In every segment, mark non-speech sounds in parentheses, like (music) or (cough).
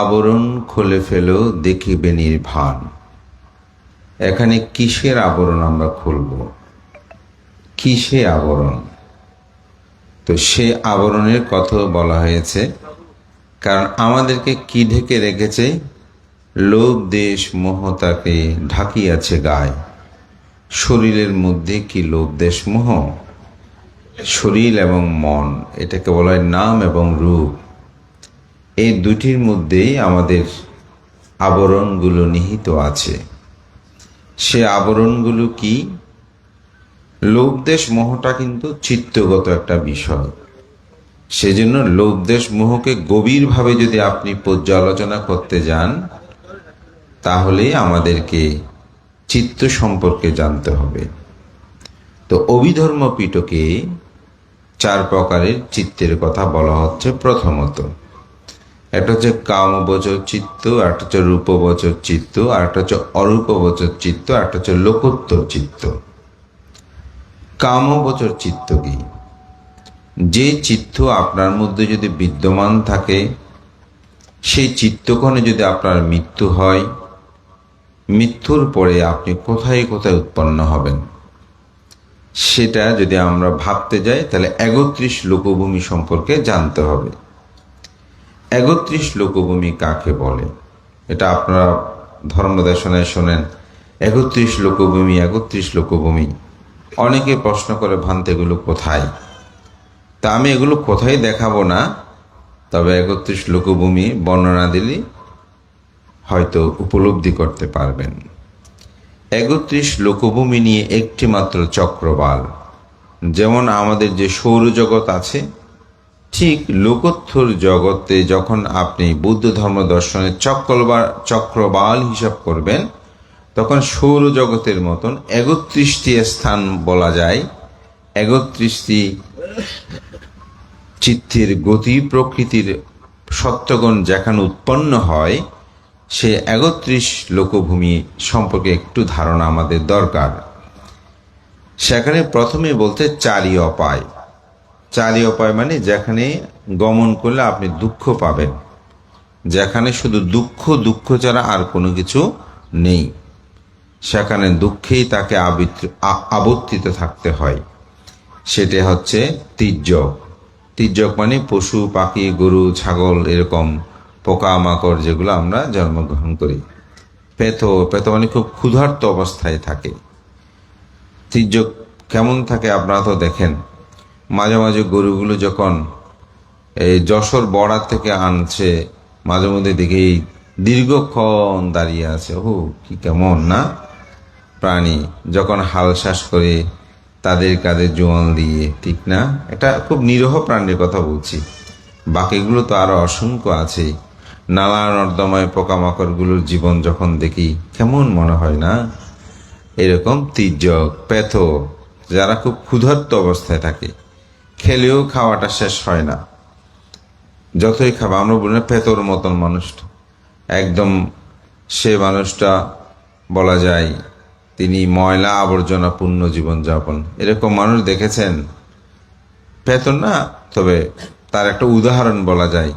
আবরণ খুলে ফেলো, দেখিবে নির্ভান। এখানে কিসের আবরণ আমরা খুলব? কিসে আবরণ? তো সে আবরণের কথা বলা হয়েছে, কারণ আমাদেরকে কি ঢেকে রেখেছে? লোভ, দেশ, মোহ তাকে ঢাকিয়াছে গায়ে। শরীরের মধ্যে কি লোভ, দেশ, মোহ? শরীর এবং মন, এটাকে বলা হয় নাম এবং রূপ। এই দুটির মধ্যেই আমাদের আবরণগুলো নিহিত আছে। সে আবরণগুলো কি? লোভদেশ মোহটা কিন্তু চিত্তগত একটা বিষয়। সেজন্য লোভদেশ মোহকে গভীরভাবে যদি আপনি পর্যালোচনা করতে যান, তাহলে আমাদেরকে চিত্ত সম্পর্কে জানতে হবে। তো অভিধর্ম পিটকে চার প্রকারের চিত্তের কথা বলা হচ্ছে প্রথমত। একটা হচ্ছে কামবচর চিত্ত একটা হচ্ছে রূপবচর চিত্ত আর একটা হচ্ছে অরূপবচর চিত্ত একটা হচ্ছে লোকোত্তর চিত্ত কামবচর চিত্ত কি? যে চিত্ত আপনার মধ্যে যদি বিদ্যমান থাকে, সেই চিত্তক্ষণে যদি আপনার মৃত্যু হয়, মৃত্যুর পরে আপনি কোথায় কোথায় উৎপন্ন হবেন? সেটা যদি আমরা ভাবতে যাই, তাহলে একত্রিশ লোকভূমি সম্পর্কে জানতে হবে। একত্রিশ লোকভূমি কাকে বলে? এটা আপনারা ধর্মদেশনায় শোনেন। একত্রিশ লোকভূমি একত্রিশ লোকভূমি। অনেকে প্রশ্ন করে ভান্তেগুলো কোথায়? তা আমি এগুলো কোথায় দেখাবো না, তবে একত্রিশ লোকভূমি বর্ণনা দিলে হয়তো উপলব্ধি করতে পারবেন। একত্রিশ লোকভূমি নিয়ে একটি মাত্র চক্রবাল। যেমন আমাদের যে সৌরজগৎ আছে ঠিক লোকোত্তর জগতে যখন আপনি বুদ্ধ ধর্ম দর্শনের চক্রবার চক্রবাল হিসাব করবেন, তখন সৌরজগতের মতন একত্রিশটি স্থান বলা যায়। একত্রিশটি চিত্তের গতি, প্রকৃতির সত্যগণ যেখানে উৎপন্ন হয়, সে একত্রিশ লোকভূমি সম্পর্কে একটু ধারণা আমাদের দরকার। সেখানে প্রথমে বলতে চারি অপায়। চারি অপায় মানে যেখানে গমন করলে আপনি দুঃখ পাবেন। যেখানে শুধু দুঃখ দুঃখ ছাড়া আর কোনো কিছু নেই। সেখানে দুঃখেই তাকে আবর্তিত থাকতে হয়। সেটা হচ্ছে তির্যক। তির্যক মানে পশু, পাখি, গরু, ছাগল এরকম পোকামাকড় যেগুলো আমরা জন্মগ্রহণ করি। পেত পেত মানে খুব ক্ষুধার্ত অবস্থায় থাকে। তির্যক কেমন থাকে আপনারা তো দেখেন। মাঝে মাঝে গরুগুলো যখন এই যশোর বর্ডার থেকে আনছে, মাঝে মধ্যে দেখি দীর্ঘক্ষণ দাঁড়িয়ে আছে। ও কি কেমন, না? প্রাণী যখন হাল শ্বাস করে তাদের কাঁধে জোয়াল দিয়ে, ঠিক না? এটা খুব নিরহ প্রাণীর কথা বলছি। বাকিগুলো তো আরও অসংখ্য আছে। নালা নর্দমায় পোকামাকড়গুলোর জীবন যখন দেখি, কেমন মনে হয়, না? এরকম তির্যক প্যাথ যারা খুব ক্ষুধার্ত অবস্থায় থাকে। খেলেও খাওয়াটা শেষ হয় না। যতই খাবা, আমরা বলি না পেতর মতন মানুষটা। একদম সে মানুষটা, বলা যায়, তিনি ময়লা আবর্জনা পূর্ণ জীবনযাপন। এরকম মানুষ দেখেছেন? পেতন না, তবে তার একটা উদাহরণ বলা যায়।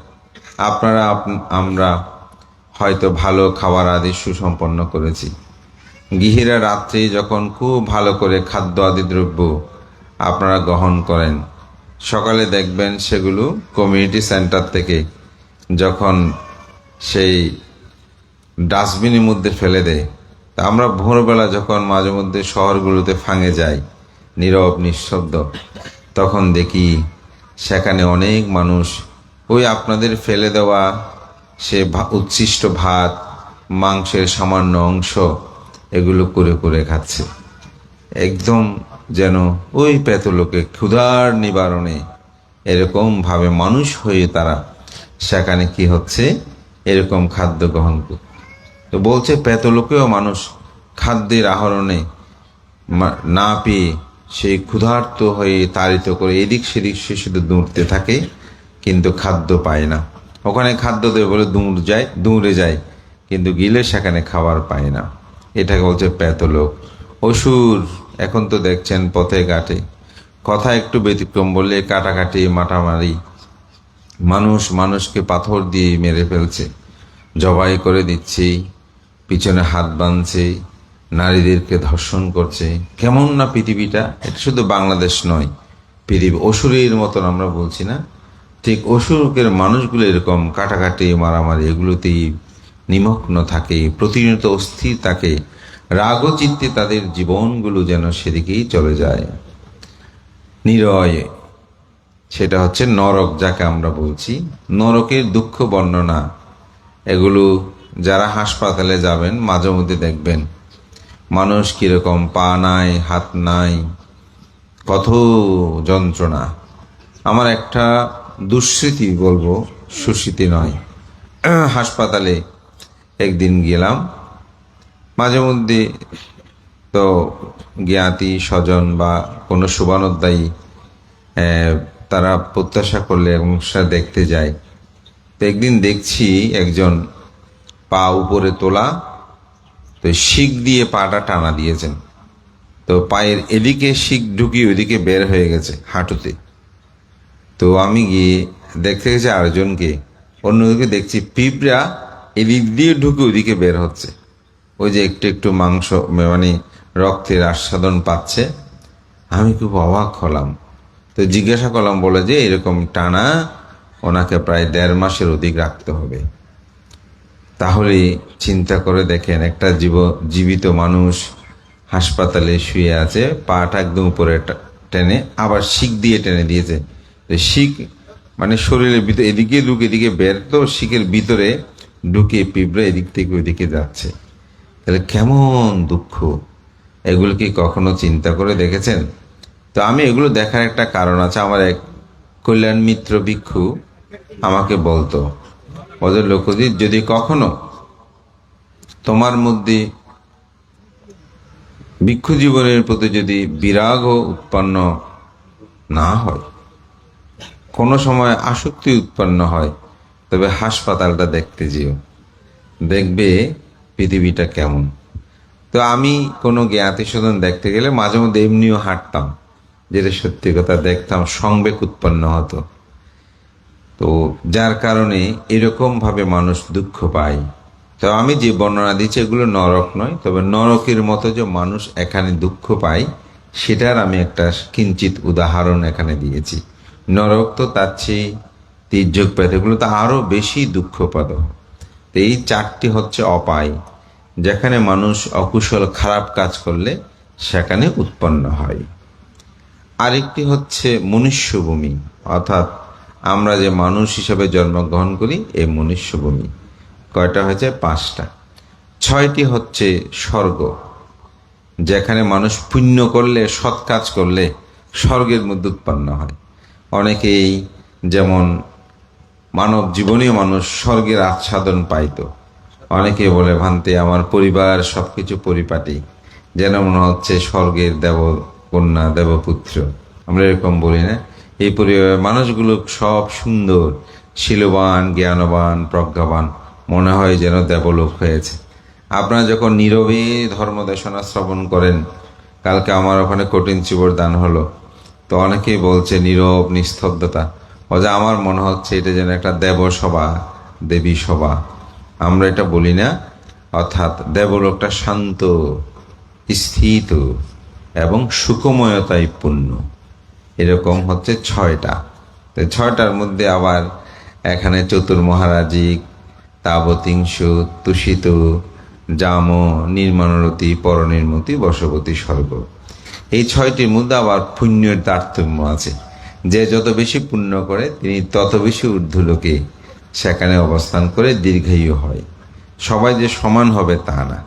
আপনারা আমরা হয়তো ভালো খাবার আদি সুসম্পন্ন করেছি। গৃহীরা রাত্রি যখন খুব ভালো করে খাদ্য আদি দ্রব্য আপনারা গ্রহণ করেন সকালে দেখবেন সেগুলো কমিউনিটি সেন্টার থেকে যখন সেই ডাস্টবিনের মধ্যে ফেলে দেয়। তা আমরা ভোরবেলা যখন মাঝে মধ্যে শহরগুলোতে ফাঙে যাই, নীরব, নিঃশব্দ, তখন দেখি সেখানে অনেক মানুষ ওই আপনাদের ফেলে দেওয়া সে উচ্ছিষ্ট ভাত, মাংসের সামান্য অংশ এগুলো করে করে খাচ্ছে। একদম যেন ওই পেতলোকে ক্ষুধার নিবারণে এরকম ভাবে মানুষ হয়ে তারা, সেখানে কি হচ্ছে? এরকম খাদ্য গ্রহণ তো বলছে পেতলোকেও মানুষ খাদ্যের আহরণে না পেয়ে সেই ক্ষুধার্ত হয়ে তাড়িত করে এদিক সেদিক সে শুধু দৌড়তে থাকে, কিন্তু খাদ্য পায় না। ওখানে খাদ্য দেবে বলে দৌড় যায়, দৌড়ে যায়, কিন্তু গিলে সেখানে খাবার পায় না। এটাকে বলছে পেতলোক অসুর এখন তো দেখছেন পথে ঘাটে। কথা একটু ব্যতিক্রম বললে কাটাকাটি মাটামারি মানুষ মানুষকে পাথর দিয়ে মেরে ফেলছে। জবাই করে দিচ্ছি, পিছনে হাত বাঁধছে, নারীদেরকে ধর্ষণ করছে। কেমন না পৃথিবীটা? এটা শুধু বাংলাদেশ নয়, পৃথিবী অসুরের মতন আমরা বলছি না। ঠিক অসুরকের মানুষগুলো এরকম কাটাকাটি, মারামারি, এগুলোতেই নিমগ্ন থাকে, প্রতিনিয়ত অস্থির থাকে। রাগ চিত্তে তাদের জীবনগুলো যেন সেদিকেই চলে যায়। নিরয়, সেটা হচ্ছে নরক যাকে আমরা বলছি। নরকের দুঃখ বর্ণনা, এগুলো যারা হাসপাতালে যাবেন, মাঝে মধ্যে দেখবেন। মানুষ কীরকম পা নাই, হাত নাই, কত যন্ত্রণা। আমার একটা দুঃস্মৃতি বলব, সুস্মৃতি নয়। (clears throat) হাসপাতালে একদিন গেলাম মাঝে মধ্যে তো জ্ঞাতি, স্বজন বা কোনো শুভানোদ্দায়ী তারা প্রত্যাশা করলে এবং সেটা দেখতে যায়। তো একদিন দেখছি একজন পা উপরে তোলা, তো শিক দিয়ে পাটা টানা দিয়েছেন। তো পায়ের এদিকে শিক ঢুকিয়ে ওইদিকে বের হয়ে গেছে হাঁটুতে। তো আমি গিয়ে দেখতে গেছি আরেকজনকে, অন্যদিকে দেখছি পিঁপড়া এদিক দিয়ে ঢুকে ওইদিকে বের হচ্ছে। ওই যে একটু একটু মাংস মানে রক্তের আস্বাদন পাচ্ছে। আমি খুব অবাক হলাম। তো জিজ্ঞাসা করলাম, বলে যে এরকম টানা ওনাকে প্রায় দেড় মাসের অধিক রাখতে হবে। তাহলে চিন্তা করে দেখেন, একটা জীব, জীবিত মানুষ হাসপাতালে শুয়ে আছে, পাটা একদম উপরে টেনে আবার শিক দিয়ে টেনে দিয়েছে। শিক মানে শরীরের ভিতরে, এদিকে ঢুকে এদিকে বের, তো শিকের ভিতরে ঢুকে পিঁপড়ে এদিক থেকে ওইদিকে যাচ্ছে। তাহলে কেমন দুঃখ? এগুলো কি কখনো চিন্তা করে দেখেছেন? তো আমি এগুলো দেখার একটা কারণ আছে। আমার এক কল্যাণ মিত্র ভিক্ষু আমাকে বলতো ওদের লোকজি যদি কখনো তোমার মধ্যে ভিক্ষু জীবনের প্রতি যদি বিরাগ উৎপন্ন না হয়, কোনো সময় আসক্তি উৎপন্ন হয়, তবে হাসপাতালটা দেখতে যেও। দেখবে পৃথিবীটা কেমন? তো আমি কোনো জ্ঞাতি দেখতে গেলে মাঝে মধ্যে এমনিও হাঁটতাম, যেটা সত্যি কথা দেখতাম, সংবেগ উৎপন্ন হতো। তো যার কারণে এরকম ভাবে মানুষ দুঃখ পায়। তো আমি যে বর্ণনা দিচ্ছি, এগুলো নরক নয়, তবে নরকের মতো যে মানুষ এখানে দুঃখ পায়, সেটার আমি একটা কিঞ্চিত উদাহরণ এখানে দিয়েছি। নরক তো তার চেয়ে তির্যক পেত এগুলো তো আরও বেশি দুঃখপ্রদ। এই চারটি হচ্ছে অপায়, যেখানে মানুষ অকুশল খারাপ কাজ করলে সেখানে উৎপন্ন হয়। আরেকটি হচ্ছে মনুষ্যভূমি, অর্থাৎ আমরা যে মানুষ হিসেবে জন্মগ্রহণ করি এই মনুষ্যভূমি। কয়টা হয়েছে? পাঁচটা। ছয়টি হচ্ছে স্বর্গ, যেখানে মানুষ পুণ্য করলে, সৎ কাজ করলে স্বর্গের মধ্যে উৎপন্ন হয়। অনেকেই যেমন মানব জীবনীয় মানুষ স্বর্গের আচ্ছাদন পাইতো। অনেকে বলে, ভান্তে, আমার পরিবার সবকিছু পরিপাটি। যেন মনে হচ্ছে স্বর্গের দেব কন্যা, দেবপুত্র। আমরা এরকম বলি না। এই পরিবারের মানুষগুলো সব সুন্দর, শিলবান, জ্ঞানবান, প্রজ্ঞাবান। মনে হয় যেন দেবলোক হয়েছে। আপনারা যখন নীরবে ধর্ম দেশনা শ্রবণ করেন, কালকে আমার ওখানে কঠিন চিবর দান হলো। তো অনেকেই বলছে, নীরব, নিস্তব্ধতা। যে আমার মনে হচ্ছে এটা যেন একটা দেবসভা, দেবী সভা। আমরা এটা বলি না, অর্থাৎ দেবলোকটা শান্ত, স্থিত এবং সুখময়তায় পূর্ণ। এরকম হচ্ছে ছয়টা। তো ছয়টার মধ্যে আবার এখানে চতুর মহারাজিক তাবতিংশ, তুষিত, জাম, নির্মাণরতি, পরনির্মতি, বশবতী, স্বর্গ। এই ছয়টির মধ্যে আবার পুণ্যের তারতম্য আছে। যে যত বেশি পুণ্য করে, তিনি তত বেশি ঊর্ধ্বলোকে সেখানে অবস্থান করে দীর্ঘায়ু হয়। সবাই যে সমান হবে তা না।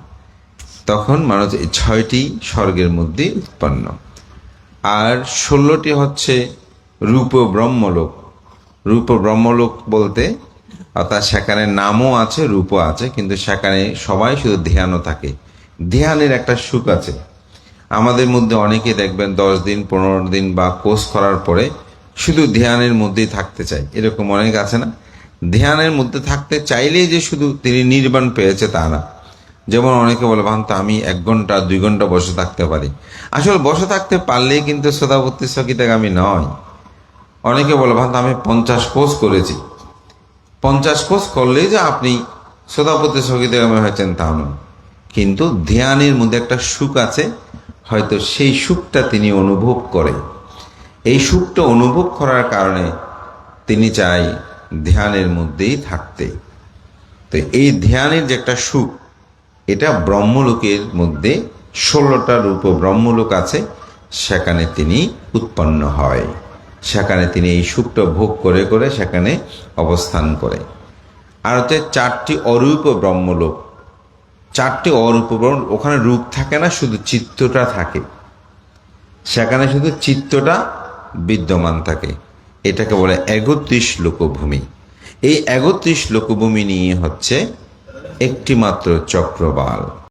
তখন মানুষ এই ছয়টি স্বর্গের মধ্যে উৎপন্ন। আর ষোলোটি হচ্ছে রূপ ব্রহ্মলোক। রূপ ব্রহ্মলোক বলতে, অর্থাৎ সেখানে নামও আছে, রূপও আছে, কিন্তু সেখানে সবাই শুধু ধ্যানও থাকে। ধ্যানের একটা সুখ আছে। আমাদের মধ্যে অনেকে দেখবেন দশ দিন, পনেরো দিন বা কোর্স করার পরে শুধু ধ্যানের মধ্যেই থাকতে চাই এরকম অনেক আছে না? ধ্যানের মধ্যে থাকতে চাইলেই যে শুধু তিনি নির্বাণ পেয়েছে তা না। যেমন অনেকে বলে ভান্ত আমি এক ঘণ্টা, দুই ঘণ্টা বসে থাকতে পারি। আসলে বসে থাকতে পারলেই কিন্তু শ্রোতাবর্তী সকিতাগামী নয়। অনেকে বলে ভান্ত আমি পঞ্চাশ কোর্স করেছি। পঞ্চাশ কোর্স করলেই যে আপনি শ্রোতাপতি স্থগিত হয়েছেন তা নয়। কিন্তু ধ্যানের মধ্যে একটা সুখ আছে, হয়তো সেই সুখটা তিনি অনুভব করে। এই সুখটা অনুভব করার কারণে তিনি চাই ধ্যানের মধ্যেই থাকতে। তো এই ধ্যানের যে একটা সুখ, এটা ব্রহ্মলোকের মধ্যে ষোলোটা রূপ ব্রহ্মলোক আছে, সেখানে তিনি উৎপন্ন হয়। সেখানে তিনি এই সুখটা ভোগ করে করে সেখানে অবস্থান করে। আর হচ্ছে চারটি অরূপ ব্রহ্মলোক। চারটি অরূপ ব্রহ্ম ওখানে রূপ থাকে না, শুধু চিত্তটা থাকে। সেখানে শুধু চিত্তটা বিদ্যমান থাকে। এটাকে বলে একত্রিশ লোকভূমি। এই একত্রিশ লোকভূমি নিয়ে হচ্ছে একটিমাত্র চক্রবাল।